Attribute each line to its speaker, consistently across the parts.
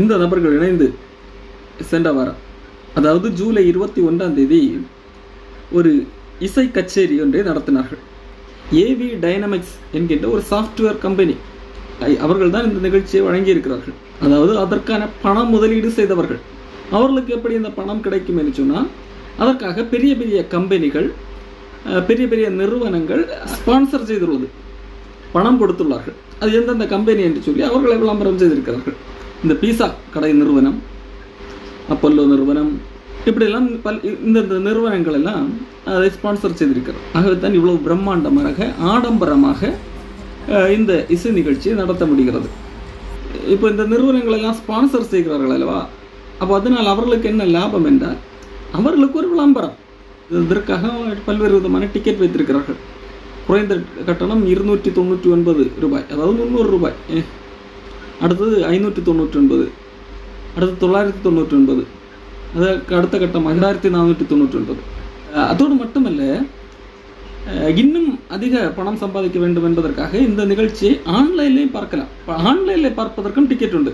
Speaker 1: இந்த நபர்கள் இணைந்து சென்ற வாரம் அதாவது ஜூலை இருபத்தி ஒன்றாம் தேதி ஒரு இசை கச்சேரி ஒன்றை நடத்தினார்கள். ஏவி டைனமிக்ஸ் என்கின்ற ஒரு சாஃப்ட்வேர் கம்பெனி அவர்கள் தான் இந்த நிகழ்ச்சியை வழங்கியிருக்கிறார்கள். அதாவது அதற்கான பணம் முதலீடு செய்தவர்கள். அவர்களுக்கு எப்படி இந்த பணம் கிடைக்கும் என்று சொன்னால் அதற்காக பெரிய பெரிய கம்பெனிகள் பெரிய பெரிய நிறுவனங்கள் ஸ்பான்சர் செய்துள்ளது. பணம் கொடுத்துள்ளார்கள். அது எந்தெந்த கம்பெனி என்று சொல்லி அவர்களை விளம்பரம் செய்திருக்கிறார்கள். இந்த பீஸா கடை நிறுவனம் அப்பல்லோ நிறுவனம் இப்படியெல்லாம் பல் இந்த இந்த நிறுவனங்கள் எல்லாம் அதை ஸ்பான்சர் செய்திருக்கிறது. ஆகவே தான் இவ்வளவு பிரம்மாண்டமாக ஆடம்பரமாக இந்த இசை நிகழ்ச்சியை நடத்த முடிகிறது. இப்போ இந்த நிறுவனங்கள் எல்லாம் ஸ்பான்சர் செய்கிறார்கள் அல்லவா? அப்போ அதனால் அவர்களுக்கு என்ன லாபம் என்றால் அவர்களுக்கு ஒரு விளம்பரம். இதற்காக பல்வேறு விதமான டிக்கெட் வைத்திருக்கிறார்கள். குறைந்த கட்டணம் இருநூற்றி தொண்ணூற்றி ஒன்பது ரூபாய் அதாவது முந்நூறு ரூபாய். அடுத்தது ஐநூற்றி தொண்ணூற்றி ஒன்பது அடுத்து தொள்ளாயிரத்தி தொண்ணூற்றி ஒன்பது அதற்கு அடுத்த கட்டம் ரெண்டாயிரத்தி நானூற்றி தொண்ணூற்றி ஒன்பது அதோடு மட்டுமல்ல இன்னும் அதிக பணம் சம்பாதிக்க வேண்டும் என்பதற்காக இந்த நிகழ்ச்சியை ஆன்லைன்லேயும் பார்க்கலாம். ஆன்லைனில் பார்ப்பதற்கும் டிக்கெட் உண்டு.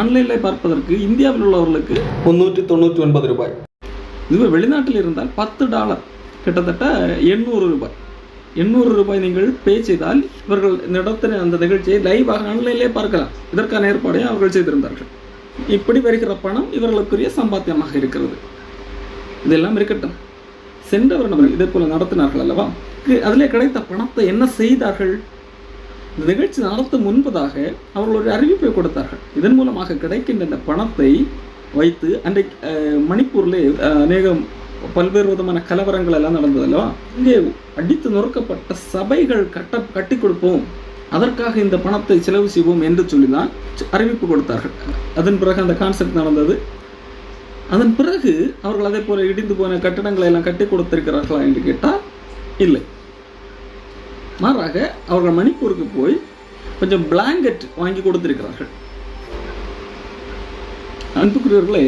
Speaker 1: ஆன்லைனில் பார்ப்பதற்கு இந்தியாவில் உள்ளவர்களுக்கு முந்நூற்றி தொண்ணூற்றி ஒன்பது ரூபாய். இதுவே வெளிநாட்டில் இருந்தால் பத்து டாலர். கிட்டத்தட்ட எண்ணூறு ரூபாய். எண்ணூறு ரூபாய் நீங்கள் பே செய்தால் இவர்கள் நடத்தின அந்த நிகழ்ச்சியை லைவாக ஆன்லைனிலே பார்க்கலாம். இதற்கான ஏற்பாடையும் அவர்கள் செய்திருந்தார்கள். இப்படி வருகிற பணம் இவர்களுக்குரிய சம்பாத்தியமாக இருக்கிறது. இதெல்லாம் இருக்கட்டும். சென்ற வருடம் இதே போல நடத்தினார்கள் அல்லவா? அதிலே கிடைத்த பணத்தை என்ன செய்தார்கள்? இந்த நிகழ்ச்சி நடத்த முன்பதாக அவர்கள் ஒரு அறிவிப்பை கொடுத்தார்கள். இதன் மூலமாக கிடைக்கின்ற இந்த பணத்தை வைத்து அன்றைக்கு அஹ், அநேகம் பல்வேறு விதமான கலவரங்கள் எல்லாம் நடந்தது அல்லவா இங்கே அடித்து நொறுக்கப்பட்ட சபைகள் கட்ட கட்டி கொடுப்போம் அதற்காக இந்த பணத்தை செலவு செய்வோம் என்று சொல்லி தான் அறிவிப்பு கொடுத்தார்கள். அதன் பிறகு அந்த கான்செப்ட் நடந்தது. அதன் பிறகு அவர்கள் அதே போல இடிந்து போன கட்டிடங்களை எல்லாம் கட்டி கொடுத்திருக்கிறார்களா என்று கேட்டால் இல்லை. மாறாக அவர்கள் மணிப்பூருக்கு போய் கொஞ்சம் பிளாங்கெட் வாங்கி கொடுத்திருக்கிறார்கள். அன்புக்குரியவர்களே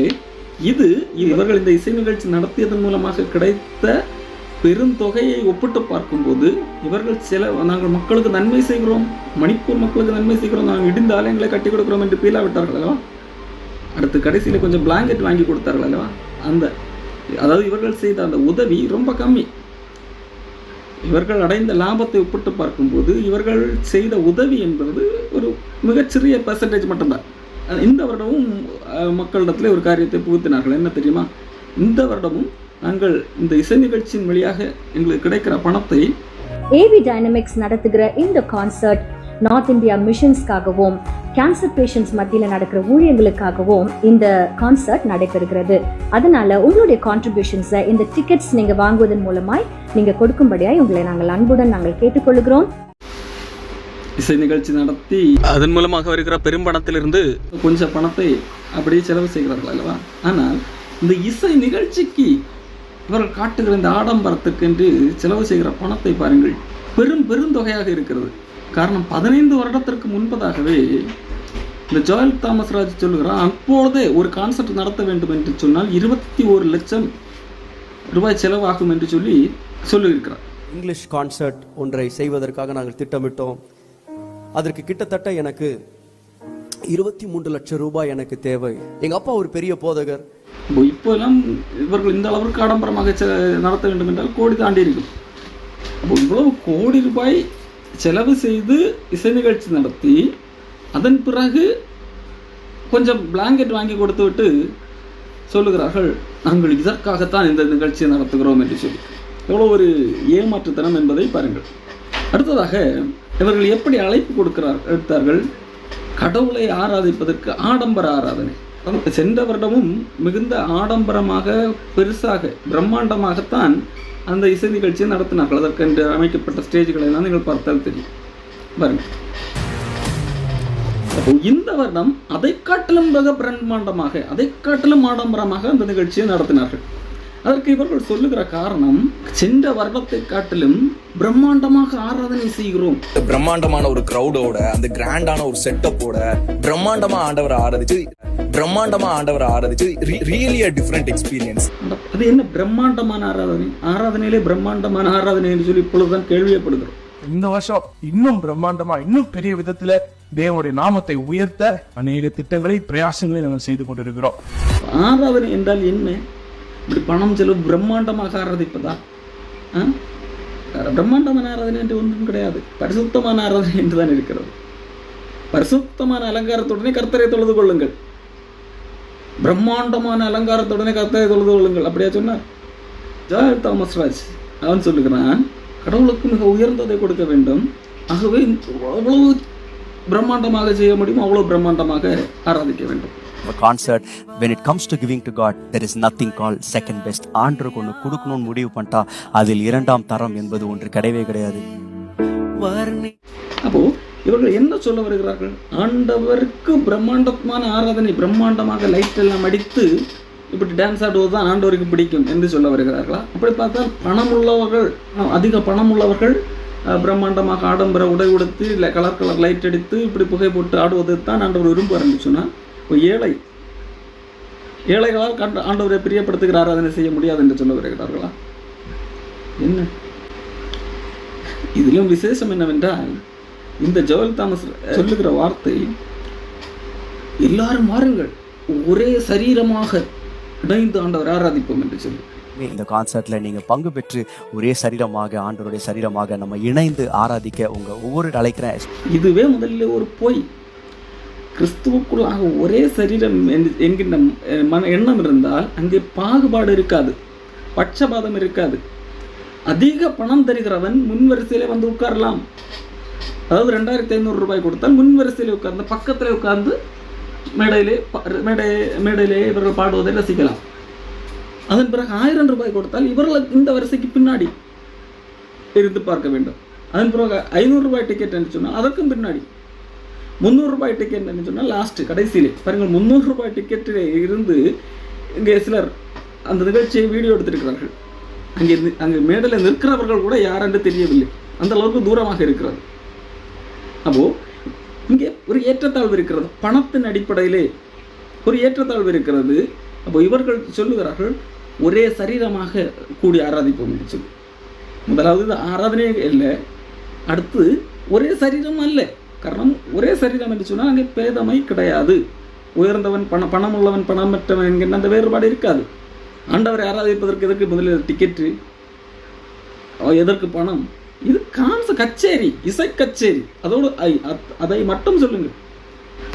Speaker 1: இது இவர்கள் இந்த இசை நிகழ்ச்சி நடத்தியதன் மூலமாக கிடைத்த பெருந்தொகையை ஒப்பிட்டு பார்க்கும்போது இவர்கள் சில நாங்கள் மக்களுக்கு நன்மை செய்கிறோம் மணிப்பூர் மக்களுக்கு நன்மை செய்கிறோம் நாங்கள் இடிந்த ஆலயங்களை கட்டி கொடுக்கிறோம் என்று பீலா விட்டார்கள் அல்லவா? அடுத்து கடைசியில் கொஞ்சம் பிளாங்கெட் வாங்கி கொடுத்தார்கள் அல்லவா? அந்த அதாவது இவர்கள் செய்த அந்த உதவி ரொம்ப கம்மி. இவர்கள் அடைந்த லாபத்தை ஒப்பிட்டு பார்க்கும்போது இவர்கள் செய்த உதவி என்பது ஒரு மிகச்சிறிய பெர்சன்டேஜ் மட்டும்தான். இந்த வருடமும் மக்களிடத்தில் ஒரு காரியத்தை புகுத்தினார்கள். என்ன தெரியுமா? இந்த வருடமும் நாங்கள் இந்த இசை நிகழ்ச்சியின் வழியாக எங்களுக்கு கிடைக்கிற பணத்தை
Speaker 2: ஏவி டைனமிக்ஸ் நடத்துகிற இந்த கான்சர்ட் நார்த் இந்தியா மிஷன்ஸ்க்காகவும் கேன்சர் பேஷண்ட்ஸ் மத்தியில் நடக்கிற ஊழியர்களுக்காகவும் இந்த கான்சர்ட் நடைபெறுகிறது. அதனால உங்களுடைய கான்ட்ரிபியூஷன்ஸை இந்த டிக்கெட்ஸ் நீங்கள் வாங்குவதன் மூலமாய் நீங்கள் கொடுக்கும்படியாய் உங்களை நாங்கள் அன்புடன் நாங்கள் கேட்டுக்கொள்கிறோம்.
Speaker 1: இசை நிகழ்ச்சி நடத்தி அதன் மூலமாக வருகிற பெரும்பணத்திலிருந்து கொஞ்சம் பணத்தை அப்படியே செலவு செய்கிறார்கள் அல்லவா? ஆனால் இந்த இசை நிகழ்ச்சிக்கு இவர்கள் காட்டுகிற இந்த ஆடம்பரத்துக்கு என்று செலவு செய்கிற பணத்தை பாருங்கள் பெரும் பெருந்தொகையாக இருக்கிறது. காரணம் பதினைந்து வருடத்திற்கு முன்பதாகவே இந்த ஜோயல் தாமஸ் ராஜ் சொல்லுகிறார் அப்பொழுதே ஒரு கான்சர்ட் நடத்த வேண்டும் என்று சொன்னால் இருபத்தி ஒரு லட்சம் ரூபாய் செலவாகும் என்று சொல்லி சொல்லியிருக்கிறார்.
Speaker 3: இங்கிலீஷ் கான்சர்ட் ஒன்றை செய்வதற்காக நாங்கள் திட்டமிட்டோம். அதற்கு கிட்டத்தட்ட எனக்கு இருபத்தி மூன்று லட்சம் ரூபாய் எனக்கு தேவை. எங்க அப்பா ஒரு பெரிய போதகர்.
Speaker 1: இப்போ எல்லாம் இவர்கள் இந்த அளவிற்கு ஆடம்பரமாக செ- நடத்த வேண்டும் என்றால் கோடி தாண்டி இருக்கும். அப்போ இவ்வளவு கோடி ரூபாய் செலவு செய்து இசை நிகழ்ச்சி நடத்தி அதன் பிறகு கொஞ்சம் பிளாங்கெட் வாங்கி கொடுத்து விட்டு சொல்லுகிறார்கள் நாங்கள் இதற்காகத்தான் இந்த நிகழ்ச்சியை நடத்துகிறோம் என்று சொல்லி. எவ்வளோ ஒரு ஏமாற்றுத்தனம் என்பதை பாருங்கள். அடுத்ததாக இவர்கள் எப்படி அழைப்பு கொடுக்கிறார் எடுத்தார்கள்? கடவுளை ஆராதிப்பதற்கு ஆடம்பர ஆராதனை. சென்ற வருடமும் மிகுந்த ஆடம்பரமாக பெருசாக பிரம்மாண்டமாகத்தான் அந்த இசை நிகழ்ச்சியை நடத்தினார்கள். அதற்கென்று அமைக்கப்பட்ட ஸ்டேஜ்களை எல்லாம் நீங்கள் பார்த்தால் தெரியும். பாருங்கள் அப்போ இந்த வருடம் அதை காட்டிலும் மிக பிரம்மாண்டமாக அதை காட்டிலும் ஆடம்பரமாக அந்த நிகழ்ச்சியை நடத்தினார்கள். அதற்கு இவர்கள் சொல்லுகிற காரணம் சென்ற வருடத்தை காட்டிலும் பிரம்மாண்டமாக ஆராதனை செய்கிறோம்.
Speaker 4: பிரம்மாண்டமான ஒரு கிரௌடோட அந்த கிராண்டான ஒரு செட்டப்போட பிரம்மாண்டமா ஆண்டவரை ஆராதிச்சு பிரம்மாண்டமா ஆண்டவரை ஆராதிச்சு ரியலி அ டிஃப்ரெண்ட் எக்ஸ்பீரியன்ஸ்
Speaker 1: அது என்ன பிரம்மாண்டமான ஆராதனை? ஆராதனையிலே பிரம்மாண்டமான ஆராதனை என்று சொல்லி இப்பொழுதுதான் கேள்வியப்படுகிறோம்.
Speaker 5: இந்த வருஷம் இன்னும் பிரம்மாண்டமா இன்னும் பெரிய விதத்துல தேவனுடைய நாமத்தை உயர்த்த அநேக திட்டங்களை பிரயாசங்களை நாங்கள் செய்து கொண்டிருக்கிறோம்.
Speaker 1: ஆராதனை என்றால் என்ன? இப்படி பணம் செலவு பிரம்மாண்டமாக ஆராதிப்பதா ஆ? பிரம்மாண்டமான ஆராதனை என்று ஒன்றும் கிடையாது. பரிசுத்தமான ஆராதனை என்றுதான் இருக்கிறது. பரிசுத்தமான அலங்காரத்துடனே கர்த்தரை தொழுது கொள்ளுங்கள். பிரம்மாண்டமான அலங்காரத்துடனே கர்த்தரை தொழுது கொள்ளுங்கள். அப்படியா சொன்னார் ஜாயல் தாமஸ் ராஜ் அவன் சொல்லுகிறான் கடவுளுக்கு மிக உயர்ந்ததை கொடுக்க வேண்டும். ஆகவே அவ்வளவு பிரம்மாண்டமாக செய்ய முடியும் அவ்வளவு பிரம்மாண்டமாக ஆராதிக்க வேண்டும்.
Speaker 6: A concert. When it comes to giving to god there is nothing called second best. ஆண்டருக்கு ஒன்று கொடுக்கணும்னு முடிவு பண்ணிட்டா அதில் இரண்டாம் தரம் என்பது ஒன்று கிடையவே கிடையாது.
Speaker 1: அப்போ இவர்கள் என்ன சொல்ல வருகிறார்கள்? ஆண்டவருக்கு பிரம்மாண்டமான ஆராதனை பிரம்மாண்டமாக லைட் எல்லாம் அடித்து இப்படி டான்ஸ் ஆடுவது தான் ஆண்டவருக்கு பிடிக்கும் என்று சொல்ல வருகிறார்களா? அப்படி பார்த்தால் பணம் உள்ளவர்கள் அதிக பணம் உள்ளவர்கள் பிரம்மாண்டமாக ஆடம்பர உடை உடுத்து இல்லை கலர் கலர் லைட் அடித்து இப்படி புகை போட்டு ஆடுவது தான் ஆண்டவர் விரும்புவார் சொன்னால் ஏழை ஏழைகளால் கண்ட ஆண்டவரை பிரியப்படுத்துகிற ஆராதனை செய்ய முடியாது என்று சொல்ல வருகிறார்களா என்ன? இதிலும் விசேஷம் என்னவென்றால் இந்த ஜோயல் தாமஸ் சொல்லுகிற வார்த்தை எல்லாரும் வாருங்கள் ஒரே சரீரமாக இணைந்து ஆண்டவர் ஆராதிப்போம் என்று சொல்லி.
Speaker 6: இந்த கான்சர்ட்ல நீங்க பங்கு பெற்று ஒரே சரீரமாக ஆண்டவருடைய சரீரமாக நம்ம இணைந்து ஆராதிக்க உங்க ஒவ்வொரு அழைக்கிறேன்.
Speaker 1: இதுவே முதலில் ஒரு பொய். கிறிஸ்துவுக்குள்ளாக ஒரே சரீரம் என்கின்ற மன எண்ணம் இருந்தால் அங்கே பாகுபாடு இருக்காது பட்சபாதம் இருக்காது. அதிக பணம் தருகிறவன் முன்வரிசையில் வந்து உட்காரலாம். அதாவது ரெண்டாயிரத்தி ஐநூறு ரூபாய் கொடுத்தால் முன்வரிசையில் உட்கார்ந்து பக்கத்தில் உட்கார்ந்து மேடையிலே ப- மேடை மேடையிலே இவர்கள் பாடுவதை ரசிக்கலாம். அதன் பிறகு ஆயிரம் ரூபாய் கொடுத்தால் இவர்கள் இந்த வரிசைக்கு பின்னாடி இருந்து பார்க்க வேண்டும். அதன் பிறகு ஐநூறுரூபாய் டிக்கெட் என்று சொன்னால் அதற்கும் பின்னாடி. முந்நூறு ரூபாய் டிக்கெட் சொன்னால் லாஸ்ட் கடைசியிலே. பாருங்கள் முந்நூறு ரூபாய் டிக்கெட்டில் இருந்து இங்கே சிலர் அந்த நிகழ்ச்சியை வீடியோ எடுத்திருக்கிறார்கள். அங்கே அங்கே மேடையில் நிற்கிறவர்கள் கூட யார் என்று தெரியவில்லை. அந்த அளவுக்கு தூரமாக இருக்கிறது. அப்போது இங்கே ஒரு ஏற்றத்தாழ்வு இருக்கிறது. பணத்தின் அடிப்படையிலே ஒரு ஏற்றத்தாழ்வு இருக்கிறது. அப்போ இவர்கள் சொல்லுகிறார்கள் ஒரே சரீரமாக கூடி ஆராதிப்போம் என்று சொல்லி. முதலாவது இது ஆராதனையே இல்லை. அடுத்து ஒரே சரீரம் அல்ல. காரணம் ஒரே சரீரம் என்று சொன்னால் அங்கே பேதமை கிடையாது. உயர்ந்தவன் பண பணம் உள்ளவன் பணமற்றவன் என்கின்ற அந்த வேறுபாடு இருக்காது. ஆண்டவரை ஆராதிப்பதற்கு எதற்கு முதலில் டிக்கெட்டு எதற்கு பணம்? இது கான்ச கச்சேரி இசை கச்சேரி. அதோடு ஐ- அத்- அதை மட்டும் சொல்லுங்கள்.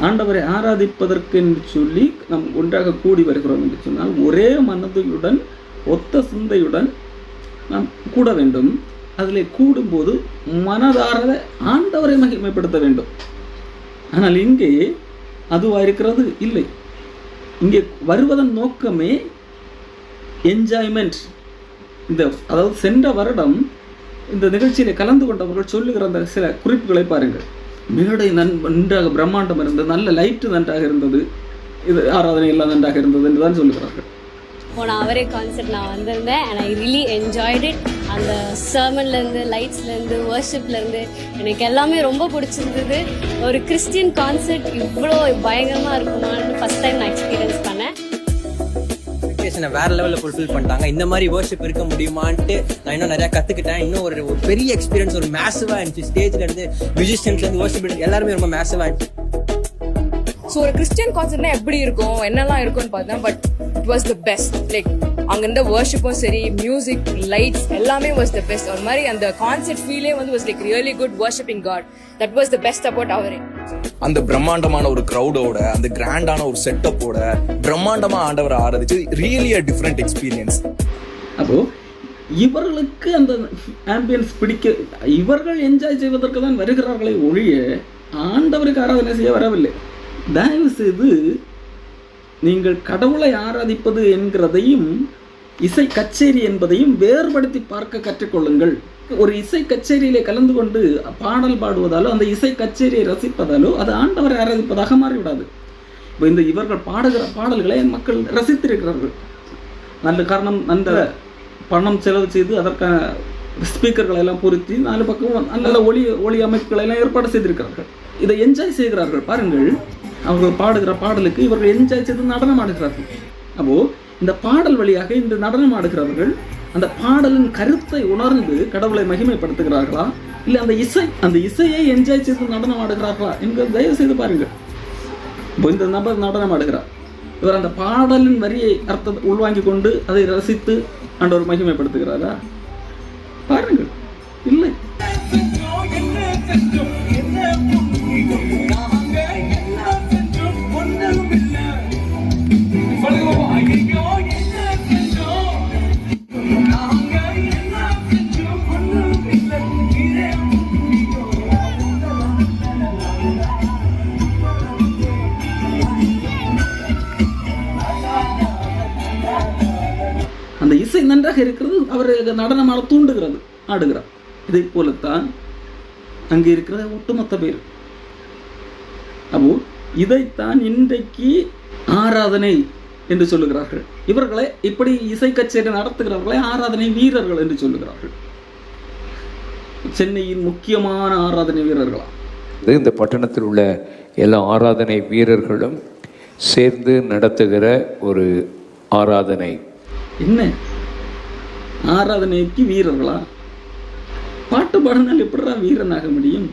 Speaker 1: ஆண்டவரை ஆராதிப்பதற்கு என்று சொல்லி நாம் ஒன்றாக கூடி வருகிறோம் என்று சொன்னால் ஒரே மனதுடன் ஒத்த சிந்தையுடன் நாம் கூட வேண்டும். அதில் கூடும்போது மனதார ஆண்டவரை மகிமைப்படுத்த வேண்டும். ஆனால் இங்கே அதுவாக இருக்கிறது? இல்லை. இங்கே வருவதன் நோக்கமே என்ஜாய்மெண்ட் இந்த அதாவது சென்ற வருடம் இந்த நிகழ்ச்சியில் கலந்து கொண்டவர்கள் சொல்லுகிற அந்த சில குறிப்புகளை பாருங்கள். மேடை நன் நன்றாக பிரம்மாண்டம் இருந்தது நல்ல லைட்டு நன்றாக இருந்தது இது ஆராதனை எல்லாம் நன்றாக இருந்தது என்று தான் சொல்லுகிறார்கள்.
Speaker 7: போன அவரே கான்சர்ட் நான் வந்திருந்தேன் and I really enjoyed it அந்த சர்மன்லேருந்து லைட்ஸ்லேருந்து வர்ஷிப்லேருந்து எனக்கு எல்லாமே ரொம்ப பிடிச்சிருந்தது. ஒரு கிறிஸ்டியன் கான்சர்ட் இவ்வளோ பயங்கரமாக இருக்குமான்னு ஃபஸ்ட் டைம் நான் எக்ஸ்பீரியன்ஸ் பண்ணேன்.
Speaker 8: எக்ஸ்பெக்டேஷனை வேற லெவலில் ஃபுல்ஃபில் பண்ணிட்டாங்க. இந்த மாதிரி வேர்ஷிப் இருக்க முடியுமான்ட்டு நான் இன்னும் நிறையா கற்றுக்கிட்டேன் இன்னும் ஒரு ஒரு பெரிய எக்ஸ்பீரியன்ஸ் ஒரு மேசிவாக இருந்துச்சு. ஸ்டேஜ்ல இருந்து மியூசிஷியன்ஸ்லேருந்து இருந்து வர்ஷிப் எல்லாருமே ரொம்ப மேசிவாக இருந்துச்சு.
Speaker 9: ஸோ ஒரு கிறிஸ்டியன் கான்சர்ட்னா எப்படி இருக்கும்? என்னெல்லாம் இருக்கும்னு பார்த்தேன் but it was the best like அங்க இருந்த வர்ஷிப்பும் சரி மியூசிக் லைட்ஸ் எல்லாமே வாஸ் த பெஸ்ட் ஒரு மாதிரி அந்த கான்சர்ட் ஃபீலே வந்து was like really good worshipping God that was the best about அவரே
Speaker 4: அந்த பிரம்மாண்டமான ஒரு crowd-ஓட அந்த கிராண்டான ஒரு செட்டப்போட பிரம்மாண்டமா ஆண்டவரை ஆராதிச்சு ரியலி அ டிஃப்ரெண்ட் எக்ஸ்பீரியன்ஸ்
Speaker 1: அப்போ இவர்களுக்கு அந்த ஆம்பியன்ஸ் பிடிக்க இவர்கள் என்ஜாய் செய்வதற்கு தான் வருகிறார்களே ஒழிய ஆண்டவருக்கு ஆராதனை செய்ய வரவில்லை. தயவு செய்து நீங்கள் கடவுளை ஆராதிப்பது என்கிறதையும் இசை கச்சேரி என்பதையும் வேறுபடுத்தி பார்க்க கற்றுக்கொள்ளுங்கள். ஒரு இசை கச்சேரியிலே கலந்து கொண்டு பாடல் பாடுவதாலோ அந்த இசை கச்சேரியை ரசிப்பதாலோ அது ஆண்டவரை ஆராதிப்பதாக மாறிவிடாது. இப்போ இந்த இவர்கள் பாடுகிற பாடல்களை மக்கள் ரசித்திருக்கிறார்கள். நல்ல காரணம் அந்த பணம் செலவு செய்து அதற்கான ஸ்பீக்கர்களை எல்லாம் பொருத்தி நாலு பக்கம் நல்ல ஒளி ஒளி அமைப்புகளை எல்லாம் ஏற்பாடு செய்திருக்கிறார்கள். இதை என்ஜாய் செய்கிறார்கள். பாருங்கள். அவர்கள் பாடுகிற பாடலுக்கு இவர்கள் என்ஜாய் செய்து நடனம் ஆடுகிறார்கள். அப்போது இந்த பாடல் வழியாக இந்த நடனம் ஆடுகிறவர்கள் அந்த பாடலின் கருத்தை உணர்ந்து கடவுளை மகிமைப்படுத்துகிறார்களா? இல்லை அந்த இசை அந்த இசையை என்ஜாய் செய்து நடனம் ஆடுகிறார்களா? என்கிற தயவு செய்து பாருங்கள். இப்போ இந்த நபர் நடனம் ஆடுகிறார். இவர் அந்த பாடலின் வரியை அர்த்தத்தை உள்வாங்கி கொண்டு அதை ரசித்து ஆண்டவர் மகிமைப்படுத்துகிறாரா? பாருங்கள். இல்லை. நன்றாக இருக்கிறது அவரை நடனமாட தூண்டுகிறது ஆடுகிறார். இதை போலத்தான் அங்கே இருக்கிற ஒட்டுமொத்த பேர். அப்போ இதைத்தான் இன்றைக்கு ஆராதனை என்று சொல்லுகிறார்கள். இவர்களை இப்படி இசை கச்சேரி நடத்துகிறவர்களை ஆராதனை வீரர்கள் என்று சொல்லுகிறார்கள். சென்னையின் முக்கியமான ஆராதனை வீரர்களா?
Speaker 10: இது இந்த பட்டணத்தில் உள்ள எல்லா ஆராதனை வீரர்களும் சேர்ந்து நடத்துகிற ஒரு ஆராதனை.
Speaker 1: என்ன? ஆராதனைக்கு வீரர்களா? பாட்டு பாடினால் எப்படிடா வீரனாக முடியும்?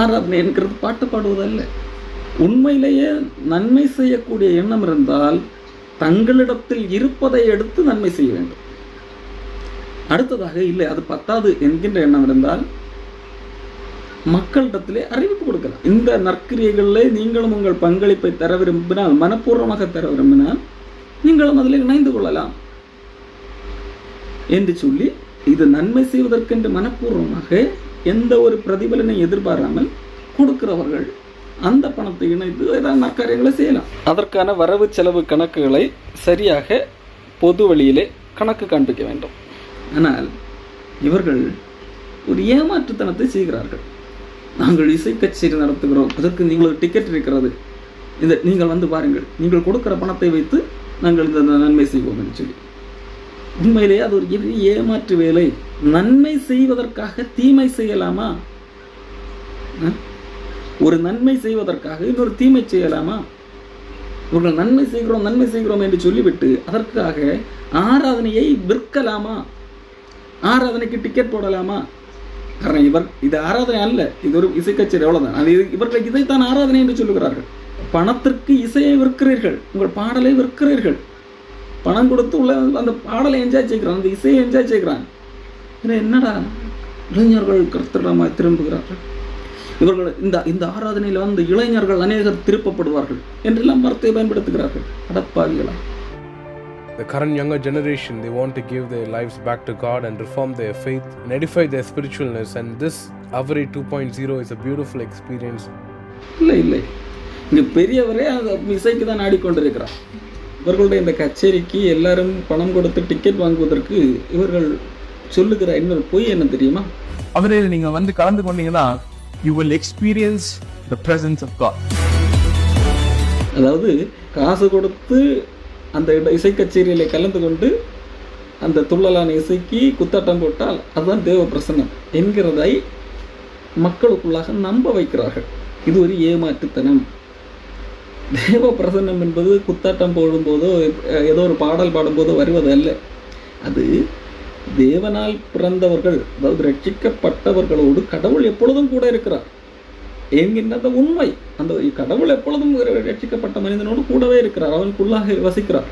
Speaker 1: ஆராதனை என்கிறது பாட்டு பாடுவதல்ல உண்மையிலேயே நன்மை செய்யக்கூடிய எண்ணம் இருந்தால் தங்களிடத்தில் இருப்பதை எடுத்து நன்மை செய்ய வேண்டும். அடுத்ததாக இல்லை அது பத்தாது என்கின்ற எண்ணம் இருந்தால் மக்களிடத்திலே அறிவிப்பு கொடுக்கலாம். இந்த நற்கிரியைகளில் நீங்களும் உங்கள் பங்களிப்பை தர விரும்பினால் மனப்பூர்வமாக தர விரும்பினால் நீங்களும் அதில் இணைந்து கொள்ளலாம். என்று சொல்லி இது நன்மை செய்வதற்கென்று மனப்பூர்வமாக எந்த ஒரு பிரதிபலனை எதிர்பாராமல் கொடுக்கிறவர்கள் அந்த பணத்தை இணைத்து ஏதாவது நற்காரியங்களை செய்யலாம். அதற்கான வரவு செலவு கணக்குகளை சரியாக பொது வழியிலே கணக்கு காண்பிக்க வேண்டும். ஆனால் இவர்கள் ஒரு ஏமாற்றுத்தனத்தை செய்கிறார்கள். நாங்கள் இசை கச்சேரி நடத்துகிறோம். அதற்கு நீங்களுக்கு டிக்கெட் இருக்கிறது. இந்த நீங்கள் வந்து பாருங்கள். நீங்கள் கொடுக்குற பணத்தை வைத்து நாங்கள் இந்த நன்மை செய்வோம் சொல்லி. உண்மையிலேயே அது ஒரு பெரிய ஏமாற்று வேலை. நன்மை செய்வதற்காக தீமை செய்யலாமா? ஒரு நன்மை செய்வதற்காக இன்னொரு தீமை செய்யலாமா? இவர்கள் நன்மை செய்கிறோம் நன்மை செய்கிறோம் என்று சொல்லிவிட்டு அதற்காக ஆராதனையை விற்கலாமா? ஆராதனைக்கு டிக்கெட் போடலாமா? காரணம் இவர் இது ஆராதனை அல்ல இது ஒரு இசைக்கச்சேரி அவ்வளோதான் அது இவர்கள் இதைத்தான் ஆராதனை என்று சொல்லுகிறார்கள். பணத்திற்கு இசையை விற்கிறீர்கள் உங்கள் பாடலை விற்கிறீர்கள். பணம் கொடுத்து உள்ள அந்த பாடலை என்ஜாய் செய்கிறான் அந்த இசையை என்ஜாய் செய்கிறான். என்னடா இளைஞர்கள் கர்த்தரமாய் திரும்புகிறார்கள்? இவர்கள் இந்த இந்த ஆராதனையில் வந்து இளைஞர்கள் அநேகர் திருப்பப்படுவார்கள் என்றெல்லாம் வார்த்தையை பயன்படுத்துகிறார்கள். அடப்பாவிகளா.
Speaker 11: The current younger generation, they want to give their lives back to God and reform their faith and edify their spiritualness. And this Avare 2.0 is a beautiful experience.
Speaker 1: இல்லை இல்லை. இங்கே பெரியவரே அந்த இசைக்கு தான் ஆடிக்கொண்டிருக்கிறார். இவர்களுடைய இந்த கச்சேரிக்கு எல்லாரும் பணம் கொடுத்து டிக்கெட் வாங்குவதற்கு இவர்கள் சொல்லுகிற இன்னொரு பொய் என்ன தெரியுமா?
Speaker 5: அவரே நீங்க வந்து கலந்து கொண்டீங்கன்னா you will experience the presence of God
Speaker 1: அதாவது காசு கொடுத்து அந்த இசை கச்சேரியில் கலந்து கொண்டு அந்த துள்ளலான இசைக்கு குத்தாட்டம் போட்டால் அதுதான் தேவ பிரசன்னம் என்கிறதை மக்களுக்குள்ளாக நம்ப வைக்கிறார்கள். இது ஒரு ஏமாற்றுத்தனம். தேவ பிரசன்னம் என்பது குத்தாட்டம் போடும்போதோ ஏதோ ஒரு பாடல் பாடும்போதோ வருவது அல்ல அது தேவனால் பிறந்தவர்கள் அதாவது ரட்சிக்கப்பட்டவர்களோடு கடவுள் எப்பொழுதும் கூட இருக்கிறார். என்கின்ற உண்மை அந்த கடவுள் எப்பொழுதும் ரட்சிக்கப்பட்ட மனிதனோடு கூடவே இருக்கிறார். அவனுக்குள்ளாக வசிக்கிறார்.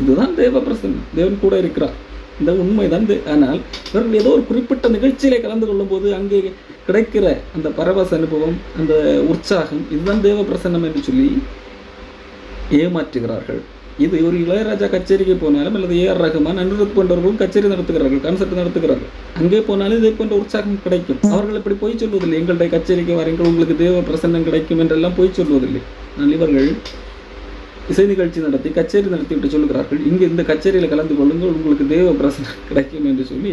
Speaker 1: இதுதான் தேவ பிரசன்னம் தேவன் கூட இருக்கிறார். இந்த உண்மைதான் தே- ஆனால் இவர்கள் ஏதோ ஒரு குறிப்பிட்ட நிகழ்ச்சியிலே கலந்து கொள்ளும்போது அங்கே கிடைக்கிற அந்த பரவச அனுபவம் அந்த உற்சாகம் இதுதான் தேவ பிரசன்னம் என்று சொல்லி ஏமாற்றுகிறார்கள். இது ஒரு இளையராஜா கச்சேரிக்கு போனாலும் அல்லது ஏஆர் ரஹ்மான் அனிருத் போன்றவர்களும் கச்சேரி நடத்துகிறார்கள் கான்சர்ட் நடத்துகிறார்கள். அங்கே போனாலும் இதே போன்ற உற்சாகம் கிடைக்கும். அவர்கள் இப்படி போய் சொல்வதில்லை. எங்களுடைய கச்சேரிக்கு வரீங்கள் உங்களுக்கு தேவ பிரசன்னம் கிடைக்கும் என்றெல்லாம் போய் சொல்வதில்லை. ஆனால் இவர்கள் இசை நிகழ்ச்சி நடத்தி கச்சேரி நடத்திவிட்டு சொல்லுகிறார்கள். இங்கே இந்த கச்சேரியில் கலந்து கொள்ளுங்கள் உங்களுக்கு தேவ பிரசன்னம் கிடைக்கும் என்று சொல்லி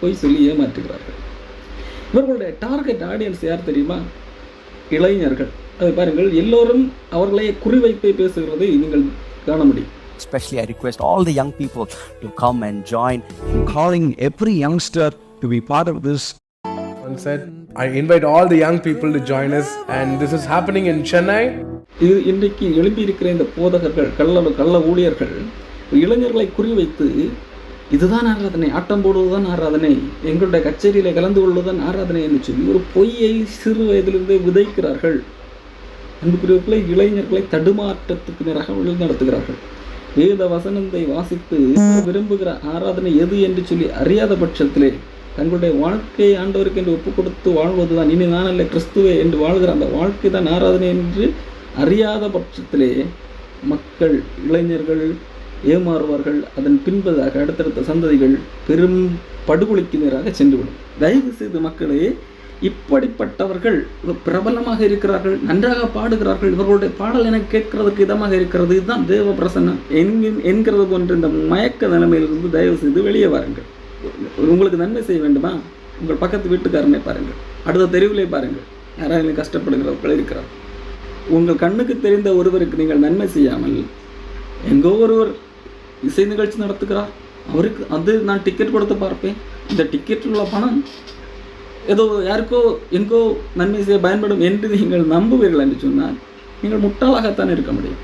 Speaker 1: போய் சொல்லி ஏமாற்றுகிறார்கள். இவர்களுடைய டார்கெட் ஆடியன்ஸ் யார் தெரியுமா? இளைஞர்கள். அதை பாருங்கள் எல்லோரும் அவர்களை குறிவைத்து பேசுகிறதை நீங்கள் காண முடியும்.
Speaker 6: Especially, I request all the young people to come and join.
Speaker 5: Calling every youngster to be part of this.
Speaker 11: One said, I invite all the young people to join us, and this is happening in Chennai.
Speaker 1: இது இன்றைக்கு எழுப்பியிருக்கிற இந்த போதகர்கள் கள்ள கள்ள ஊழியர்கள் இளைஞர்களை குறிவைத்து இதுதான் ஆராதனை ஆட்டம் போடுவதுதான் ஆராதனை எங்களுடைய கச்சேரியில கலந்து கொள்வதுதான் ஆராதனை என்று சொல்லி ஒரு பொய்யை சிறு வயதிலிருந்தே விதைக்கிறார்கள். அன்புக்குரியவர்களை இளைஞர்களை தடுமாற்றத்துக்கு நேராக வழி நடத்துகிறார்கள். வேத வசனத்தை வாசித்து விரும்புகிற ஆராதனை எது என்று சொல்லி அறியாத பட்சத்திலே தங்களுடைய வாழ்க்கையை ஆண்டவருக்கு என்று ஒப்பு கொடுத்து வாழ்வதுதான் இனி நான் அல்ல கிறிஸ்துவே என்று வாழ்கிற அந்த வாழ்க்கை தான் ஆராதனை என்று அறியாத பட்சத்திலே மக்கள் இளைஞர்கள் ஏமாறுவார்கள். அதன் பின்பதாக அடுத்தடுத்த சந்ததிகள் பெரும் படுகொலைக்கு நேராக சென்றுவிடும். தயவு செய்து மக்களே இப்படிப்பட்டவர்கள் பிரபலமாக இருக்கிறார்கள் நன்றாக பாடுகிறார்கள் இவர்களுடைய பாடல் எனக்கு கேட்கறதுக்கு இதமாக இருக்கிறது இதுதான் தேவ பிரசன்னம் என்கின்- என்கிறது போன்ற இந்த மயக்க நிலைமையிலிருந்து தயவு செய்து வெளியே வாருங்கள். உங்களுக்கு நன்மை செய்ய வேண்டுமா? உங்கள் பக்கத்து வீட்டுக்காரனை பாருங்கள். அடுத்த தெருவிலே பாருங்கள். யாராவது கஷ்டப்படுகிறவர்கள் இருக்கிறார்கள். உங்கள் கண்ணுக்கு தெரிந்த ஒருவருக்கு நீங்கள் நன்மை செய்யாமல் எங்கோ ஒருவர் இசை நிகழ்ச்சி நடத்துகிறார். அவருக்கு அது நான் டிக்கெட் கொடுத்து பார்ப்பேன். இந்த டிக்கெட்டில் உள்ள பணம் ஏதோ யாருக்கோ எங்கோ நன்மை செய்ய பயன்படும் என்று நீங்கள் நம்புவீர்கள் என்று சொன்னால் நீங்கள் முட்டாளாகத்தான் இருக்க முடியும்.